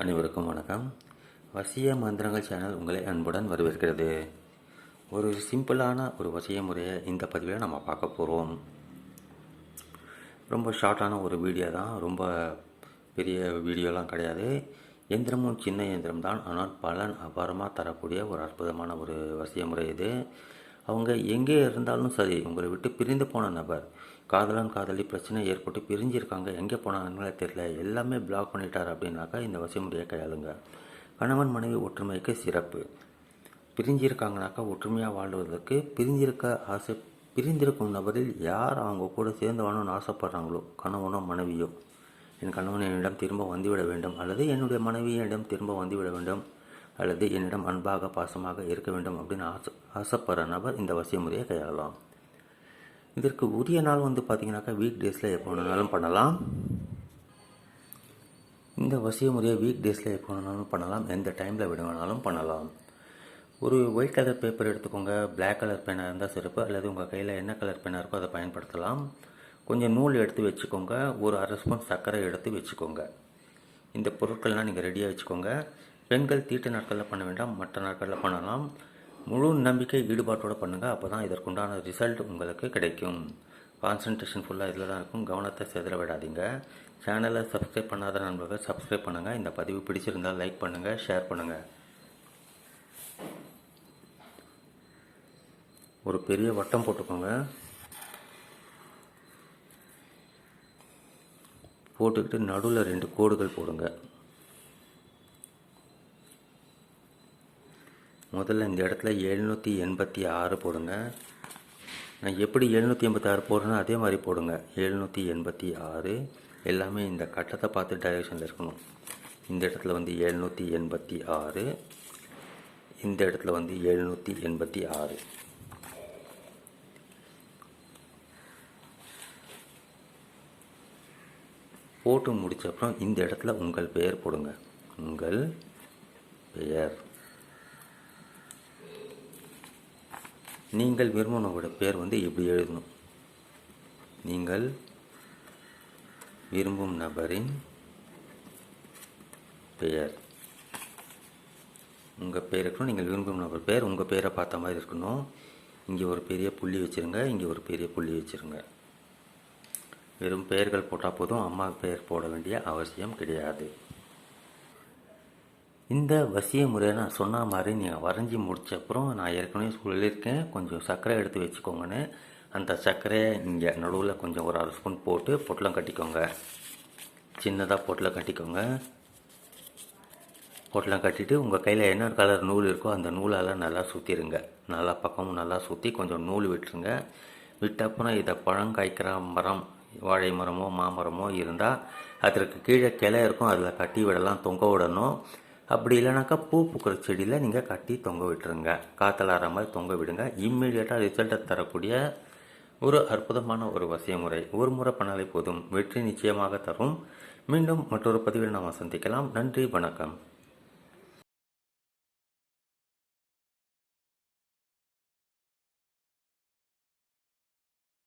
அனைவருக்கும் வணக்கம். வசிய மந்திரங்கள் சேனல் உங்களை அன்புடன் வரவேற்கிறது. ஒரு சிம்பிளான ஒரு வசிய முறையை இந்த பதிவில் நம்ம பார்க்க போகிறோம் ரொம்ப ஷார்ட்டான ஒரு வீடியோ தான். ரொம்ப பெரிய வீடியோலாம் கிடையாது. எந்திரமும் சின்ன எந்திரம் தான் ஆனால் பலன் அபாரமாக தரக்கூடிய ஒரு அற்புதமான ஒரு வசிய முறை இது. அவங்க எங்கே இருந்தாலும் சரி உங்களை விட்டு பிரிந்து போன நபர் காதலன் காதலி பிரச்சனை ஏற்பட்டு பிரிஞ்சிருக்காங்க எங்கே போனாங்கன்னு தெரியல எல்லாமே பிளாக் பண்ணிட்டார் அப்படின்னாக்கா இந்த வசிமுறையை கையாளுங்க. கணவன் மனைவி ஒற்றுமைக்கு சிறப்பு. பிரிஞ்சிருக்காங்கனாக்கா ஒற்றுமையாக வாழ்வதற்கு பிரிஞ்சிருக்க ஆசை பிரிந்திருக்கும் நபரில் யார் அவங்க கூட சேர்ந்து வாழணும்னு ஆசைப்படுறாங்களோ கணவனோ மனைவியோ? என் கணவன் என்னிடம் திரும்ப வந்துவிட வேண்டும் அல்லது என்னுடைய மனைவி என்னிடம் திரும்ப வந்துவிட வேண்டும்? அல்லது என்னிடம் அன்பாக பாசமாக இருக்க வேண்டும் அப்படின்னு ஆசை ஆசைப்படுற நபர் இந்த வசிய முறையை கையாளலாம். இதற்கு உரிய நாள் வந்து பார்த்தீங்கன்னாக்கா வீக் டேஸில் எப்போ வேணாலும் பண்ணலாம். இந்த வசிய முறையை வீக் டேஸில் எப்போ வேணாலும் பண்ணலாம். எந்த டைமில் விட வேணாலும் பண்ணலாம். ஒரு ஒயிட் கலர் பேப்பர் எடுத்துக்கோங்க. பிளாக் கலர் பேனாக இருந்தால் சிறப்பு. அல்லது உங்கள் கையில் என்ன கலர் பேனாக இருக்கோ அதை பயன்படுத்தலாம். கொஞ்சம் நூல் எடுத்து வச்சுக்கோங்க. ஒரு அரை ஸ்பூன் சர்க்கரை எடுத்து வச்சுக்கோங்க. இந்த பொருட்கள்லாம் நீங்கள் ரெடியாக வச்சுக்கோங்க. பெண்கள் தீட்டு நாட்களில் பண்ண வேண்டாம் மற்ற நாட்களில் பண்ணலாம். முழு நம்பிக்கை ஈடுபாட்டோடு பண்ணுங்கள் அப்போ தான் இதற்குண்டான ரிசல்ட் உங்களுக்கு கிடைக்கும். கான்சன்ட்ரேஷன் ஃபுல்லாக இதில் தான் இருக்கும். கவனத்தை செதற விடாதீங்க. சேனலை சப்ஸ்கிரைப் பண்ணாத நண்பர்கள் சப்ஸ்கிரைப் பண்ணுங்கள் இந்த பதிவு பிடிச்சிருந்தால் லைக் பண்ணுங்கள் ஷேர் பண்ணுங்கள் ஒரு பெரிய வட்டம் போட்டுக்கோங்க. போட்டுக்கிட்டு நடுவில் ரெண்டு கோடுகள் போடுங்க. முதல்ல இந்த இடத்துல எழுநூற்றி எண்பத்தி ஆறு போடுங்க. நான் எப்படி எழுநூற்றி எண்பத்தி ஆறு போடுறேனோ அதே மாதிரி போடுங்க. எழுநூற்றி எண்பத்தி ஆறு. எல்லாமே இந்த கட்டத்தை பார்த்து டைரக்ஷனில் இருக்கணும். இந்த இடத்துல வந்து எழுநூற்றி எண்பத்தி ஆறு. இந்த இடத்துல வந்து எழுநூற்றி எண்பத்தி ஆறு. போட்டு முடித்தப்புறம் இந்த இடத்துல உங்கள் பெயர் போடுங்க. உங்கள் பெயர். நீங்கள் விரும்பினவோட பேர் வந்து இப்படி எழுதணும்? நீங்கள் விரும்பும் நபரின் பெயர். உங்கள் பேர் இருக்கணும் நீங்கள் விரும்பும் நபர் பேர். உங்கள் பேரை பார்த்த மாதிரி இருக்கணும். இங்கே ஒரு பெரிய புள்ளி வச்சுருங்க இங்கே ஒரு பெரிய புள்ளி வச்சுருங்க. வெறும் பெயர்கள் போட்டால் போதும் அம்மா பெயர் போட வேண்டிய அவசியம் கிடையாது. இந்த வசிய முறையை நான் சொன்ன மாதிரி நீங்கள் வரைஞ்சி முடிச்ச அப்புறம் நான் ஏற்கனவே சொல்லியிருக்கேன். கொஞ்சம் சர்க்கரை எடுத்து வச்சுக்கோங்கன்னு. அந்த சர்க்கரையை இங்கே நடுவில் கொஞ்சம் ஒரு அரை ஸ்பூன் போட்டு பொட்டலம் கட்டிக்கோங்க. சின்னதாக பொட்டலம் கட்டிக்கோங்க. பொட்டலம் கட்டிட்டு உங்கள் கையில் என்ன கலர் நூல் இருக்கோ அந்த நூலால் நல்லா சுற்றிடுங்க நல்லா பக்கமும் நல்லா சுற்றி கொஞ்சம் நூல் விட்டுருங்க. விட்டப்புறம் இதை பழம் காய்க்கிற மரம் வாழை மரமோ மாமரமோ இருந்தால் அதற்கு கீழே கிளை இருக்கும். அதில் கட்டி விடலாம் தொங்க விடணும். அப்படி இல்லைனாக்கா பூ பூக்கிற செடியில் நீங்கள் கட்டி தொங்க விட்டுருங்க. காத்தலாற மாதிரி தொங்க விடுங்க. இம்மிடியேட்டாக ரிசல்ட்டை தரக்கூடிய ஒரு அற்புதமான ஒரு வசிய முறை ஒரு முறை பண்ணாலே போதும். வெற்றி நிச்சயமாக தரும். மீண்டும் மற்றொரு பதிவில் நாம் சந்திக்கலாம். நன்றி வணக்கம்.